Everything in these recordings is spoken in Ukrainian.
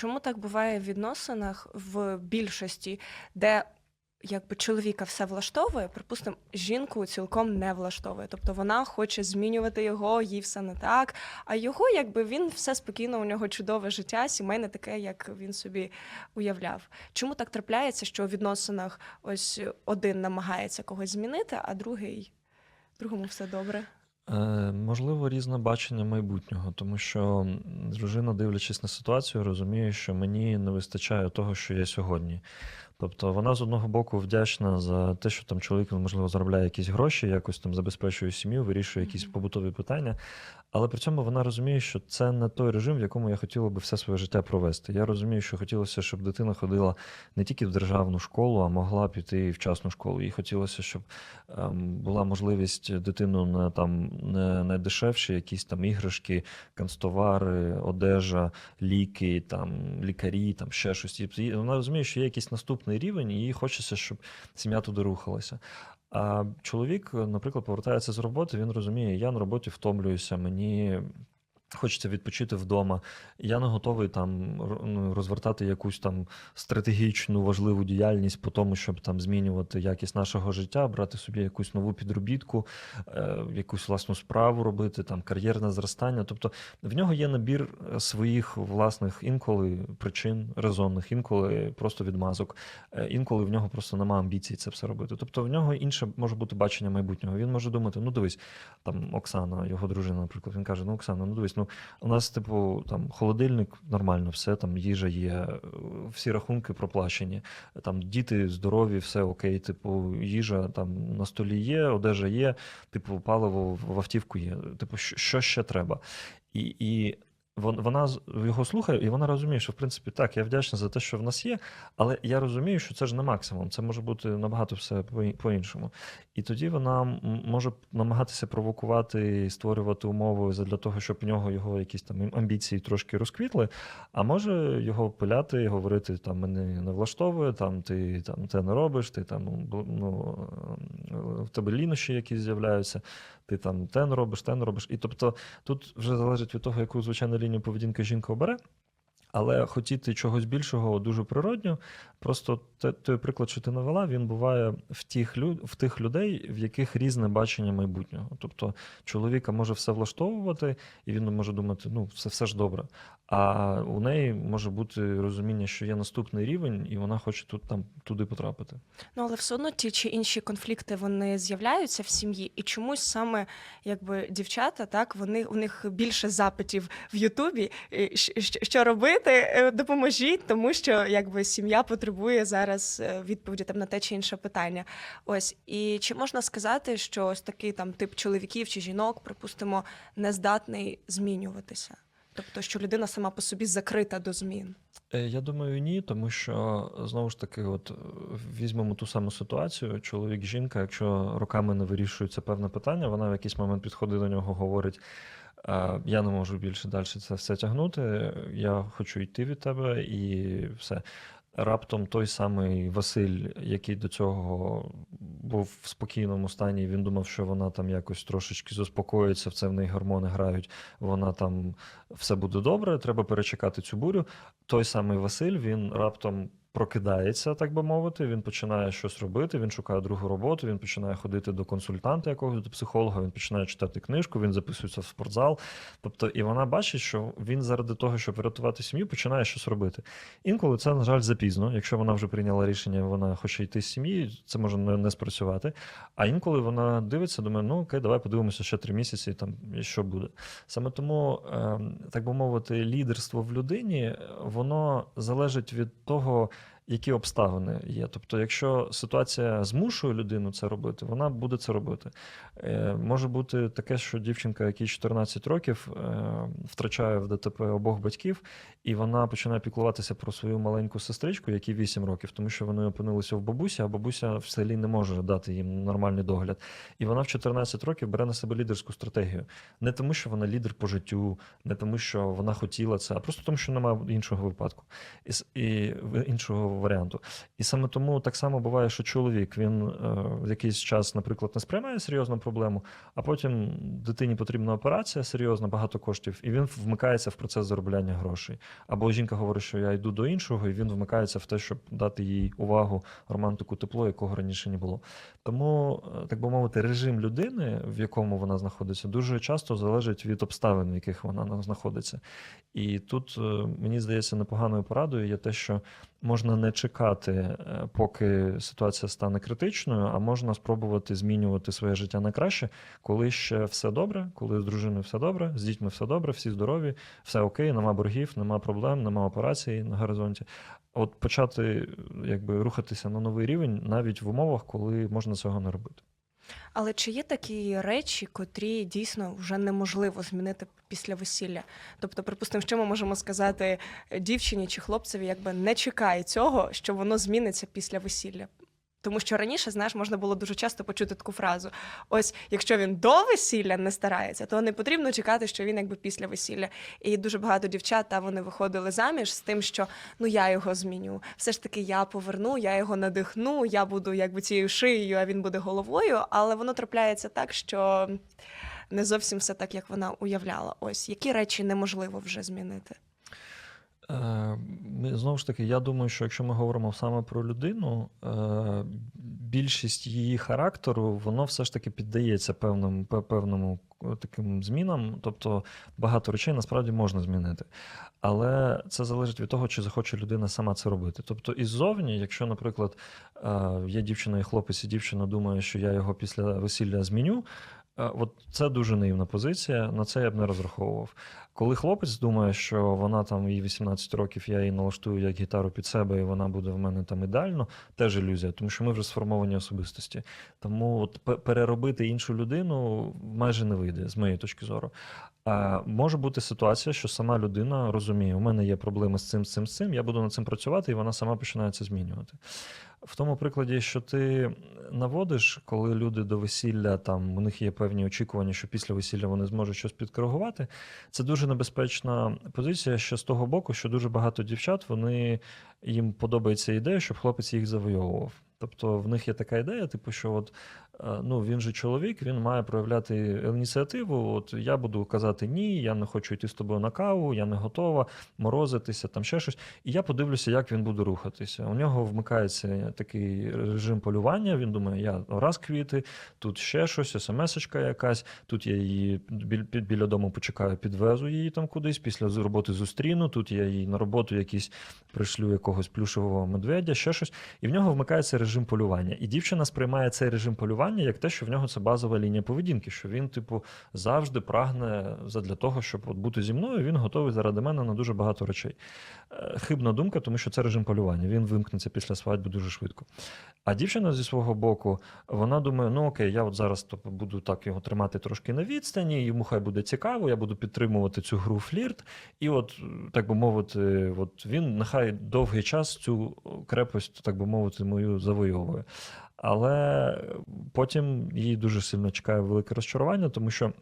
чому так буває в відносинах в більшості, де якби чоловіка все влаштовує, припустимо, жінку цілком не влаштовує. Тобто вона хоче змінювати його, їй все не так. А його, якби він все спокійно, у нього чудове життя, сімейне таке, як він собі уявляв. Чому так трапляється, що у відносинах ось один намагається когось змінити, а другий другому все добре? Е, Можливо, різне бачення майбутнього, тому що дружина, дивлячись на ситуацію, розуміє, що мені не вистачає того, що є сьогодні. Тобто вона з одного боку вдячна за те, що там чоловік, можливо, заробляє якісь гроші, якось там забезпечує сім'ю, вирішує якісь побутові питання. Але при цьому вона розуміє, що це не той режим, в якому я хотіла би все своє життя провести. Я розумію, що хотілося, щоб дитина ходила не тільки в державну школу, а могла піти і в частну школу. Їй хотілося, щоб ем, була можливість дитину на там не, не дешевші якісь там іграшки, канцтовари, одежа, ліки, там лікарі, там ще щось. І вона розуміє, що є якийсь наступний рівень, і хочеться, щоб сім'я туди рухалася. А чоловік, наприклад, повертається з роботи, він розуміє, я на роботі втомлююся, мені хочеться відпочити вдома. Я не готовий там ну, розвертати якусь там стратегічну важливу діяльність по тому, щоб там змінювати якість нашого життя, брати собі якусь нову підробітку, е, якусь власну справу робити, там кар'єрне зростання. Тобто в нього є набір е, своїх власних інколи причин резонних, інколи просто відмазок, е, інколи в нього просто немає амбіцій це все робити. Тобто в нього інше може бути бачення майбутнього. Він може думати: ну дивись, там Оксана, його дружина, наприклад, він каже: Ну, Оксана, ну дивись, ну у нас, типу, там холодильник нормально, все там їжа є, е, всі рахунки проплачені, там діти здорові, все окей, типу, їжа там на столі є, одежа є, типу, паливо в автівку є. Типу, що, ще треба? І, і вона його слухає, і вона розуміє, що в принципі так, я вдячна за те, що в нас є, але я розумію, що це ж не максимум, це може бути набагато все по- по-іншому. І тоді вона може намагатися провокувати і створювати умови для того, щоб в нього його якісь там амбіції трошки розквітли, а може його пиляти і говорити, там мене не влаштовує, там ти там те не робиш, ти там ну, в тебе лінощі якісь з'являються, ти там те робиш, те не робиш. І тобто тут вже залежить від того, яку звичайну лінію поведінки жінка обере. Але хотіти чогось більшого дуже природньо. Просто той приклад, що ти навела, він буває в тих, в тих людей, в яких різне бачення майбутнього. Тобто чоловіка може все влаштовувати, і він може думати, ну, все, все ж добре. А у неї може бути розуміння, що є наступний рівень, і вона хоче тут там туди потрапити. Ну, але все одно ті чи інші конфлікти вони з'являються в сім'ї, і чомусь саме якби дівчата, так вони у них більше запитів в Ютубі. Що робити? Е, Допоможіть, тому що якби сім'я потребує зараз е, відповіді там на те чи інше питання. Ось і чи можна сказати, що ось такий там тип чоловіків чи жінок, припустимо, не здатний змінюватися? Тобто, що людина сама по собі закрита до змін. Е, Я думаю, ні, тому що знову ж таки, от е, візьмемо ту саму ситуацію: чоловік, жінка, якщо роками не вирішується певне питання, вона в якийсь момент підходить до нього, говорить. Я не можу більше далі це все тягнути. Я хочу йти від тебе, і все. Раптом той самий Василь, який до цього був в спокійному стані, він думав, що вона там якось трошечки заспокоїться, в це в неї гормони грають, вона там все буде добре, треба перечекати цю бурю. Той самий Василь, він раптом прокидається, так би мовити. Він починає щось робити, він шукає другу роботу, він починає ходити до консультанта якогось до психолога, він починає читати книжку, він записується в спортзал. Тобто, і вона бачить, що він заради того, щоб врятувати сім'ю, починає щось робити. Інколи це, на жаль, запізно. Якщо вона вже прийняла рішення, вона хоче йти з сім'ї, це може не, не спрацювати. А інколи вона дивиться, думає, ну окей, давай подивимося ще три місяці, там і що буде. Саме тому, ем, так би мовити, лідерство в людині воно залежить від того, які обставини є. Тобто, якщо ситуація змушує людину це робити, вона буде це робити. Е, Може бути таке, що дівчинка, якій 14 років, е, втрачає в ДТП обох батьків, і вона починає піклуватися про свою маленьку сестричку, якій 8 років, тому що вони опинилися в бабусі, а бабуся в селі не може дати їм нормальний догляд. І вона в 14 років бере на себе лідерську стратегію. Не тому, що вона лідер по життю, не тому, що вона хотіла це, а просто тому, що немає іншого випадку. І, іншого варіанту. І саме тому так само буває, що чоловік він е, в якийсь час, наприклад, не сприймає серйозну проблему, а потім дитині потрібна операція серйозна, багато коштів, і він вмикається в процес заробляння грошей. Або жінка говорить, що я йду до іншого, і він вмикається в те, щоб дати їй увагу, романтику, тепло, якого раніше не було. Тому, е, так би мовити, режим людини, в якому вона знаходиться, дуже часто залежить від обставин, в яких вона знаходиться. І тут е, мені здається непоганою порадою є те, що можна не чекати, е, поки ситуація стане критичною, а можна спробувати змінювати своє життя на краще, коли ще все добре, коли з дружиною все добре, з дітьми все добре, всі здорові, все окей, нема боргів, нема проблем, нема операцій на горизонті. От почати якби рухатися на новий рівень навіть в умовах, коли можна цього не робити. Але чи є такі речі, котрі дійсно вже неможливо змінити після весілля? Тобто, припустимо, що ми можемо сказати дівчині чи хлопцеві, якби не чекай цього, що воно зміниться після весілля. Тому що раніше, знаєш, можна було дуже часто почути таку фразу: ось якщо він до весілля не старається, то не потрібно чекати, що він якби після весілля. І дуже багато дівчат та вони виходили заміж з тим, що ну я його зміню. Все ж таки я поверну, я його надихну, я буду якби цією шиєю, а він буде головою. Але воно трапляється так, що не зовсім все так, як вона уявляла. Ось які речі неможливо вже змінити. Е, знову ж таки, я думаю, що якщо ми говоримо саме про людину, е, більшість її характеру, воно все ж таки піддається певному, певному таким змінам. Тобто багато речей насправді можна змінити. Але це залежить від того, чи захоче людина сама це робити. Тобто, іззовні, якщо, наприклад, е, є дівчина і хлопець, і дівчина думає, що я його після весілля зміню. Е, От це дуже наївна позиція, на це я б не розраховував. Коли хлопець думає, що вона там їй 18 років, я її налаштую як гітару під себе, і вона буде в мене там ідеально, теж ілюзія, тому що ми вже сформовані особистості. Тому от переробити іншу людину майже не вийде, з моєї точки зору. А може бути ситуація, що сама людина розуміє, у мене є проблеми з цим, з цим, з цим, я буду над цим працювати, і вона сама починає це змінювати. В тому прикладі, що ти наводиш, коли люди до весілля, там у них є певні очікування, що після весілля вони зможуть щось підкоригувати. Це дуже небезпечна позиція ще з того боку, що дуже багато дівчат вони їм подобається ідея, щоб хлопець їх завойовував. Тобто в них є така ідея, типу, що от ну він же чоловік, він має проявляти ініціативу. От я буду казати ні, я не хочу йти з тобою на каву, я не готова морозитися, там ще щось. І я подивлюся, як він буде рухатися. У нього вмикається такий режим полювання. Він думає, я раз квіти, тут ще щось, смс-очка якась, тут я її біль- біля дому почекаю, підвезу її там кудись, після роботи зустріну, тут я їй на роботу якісь пришлю якогось плюшевого медведя, ще щось. І в нього вмикається режим полювання. І дівчина сприймає цей режим полювання як те, що в нього це базова лінія поведінки, що він, типу, завжди прагне задля того, щоб от бути зі мною, він готовий заради мене на дуже багато речей. Е, Хибна думка, тому що це режим полювання. Він вимкнеться після свадьби дуже швидко. А дівчина зі свого боку, вона думає: ну окей, я от зараз тобто, буду так його тримати трошки на відстані, йому хай буде цікаво, я буду підтримувати цю гру флірт. І от, так би мовити, от він нехай довгий час цю крепость, так би мовити, мою завойовує. Але потім їй дуже сильно чекає велике розчарування, тому що.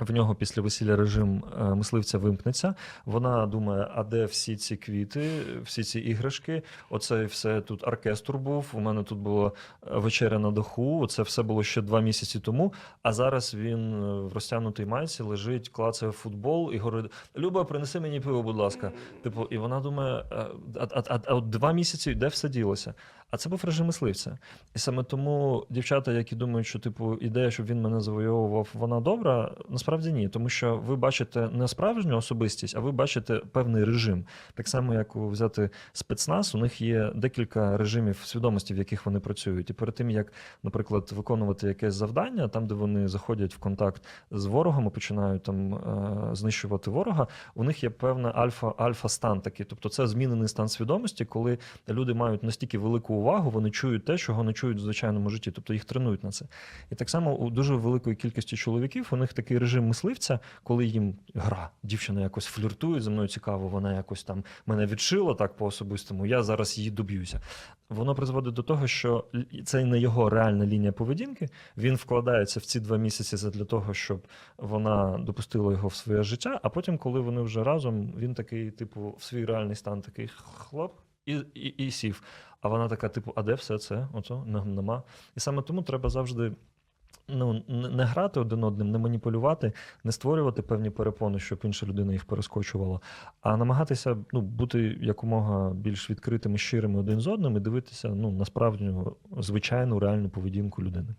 В нього після весілля режим е, мисливця вимкнеться. Вона думає, а де всі ці квіти, всі ці іграшки? Оце все тут оркестр був. У мене тут була е, вечеря на даху. Це все було ще два місяці тому. А зараз він е, в розтягнутій майці лежить, клацає футбол і говорить: Люба, принеси мені пиво, будь ласка. Типу, і вона думає: а, а, а, а от два місяці де все ділося? А це був режим мисливця. І саме тому дівчата, які думають, що типу ідея, щоб він мене завойовував, вона добра, насправді ні. Тому що ви бачите не справжню особистість, а ви бачите певний режим. Так само, як взяти спецназ, у них є декілька режимів свідомості, в яких вони працюють. І перед тим як, наприклад, виконувати якесь завдання, там, де вони заходять в контакт з ворогом і починають там е, знищувати ворога, у них є певна альфа, альфа-стан такий. Тобто це змінений стан свідомості, коли люди мають настільки велику увагу, вони чують те, чого не чують в звичайному житті, тобто їх тренують на це. І так само у дуже великої кількості чоловіків у них такий режим мисливця, коли їм гра, дівчина якось фліртує зі мною цікаво, вона якось там мене відшила так по особистому, я зараз її доб'юся. Воно призводить до того, що це не його реальна лінія поведінки. Він вкладається в ці два місяці для того, щоб вона допустила його в своє життя. А потім, коли вони вже разом, він такий, типу, в свій реальний стан такий хлоп. і, і, і сів. А вона така, типу, а де все це? Оце Не- нема. І саме тому треба завжди. Ну, не грати один одним, не маніпулювати, не створювати певні перепони, щоб інша людина їх перескочувала, а намагатися ну, бути якомога більш відкритими, щирими один з одним і дивитися ну, на справжню звичайну реальну поведінку людини.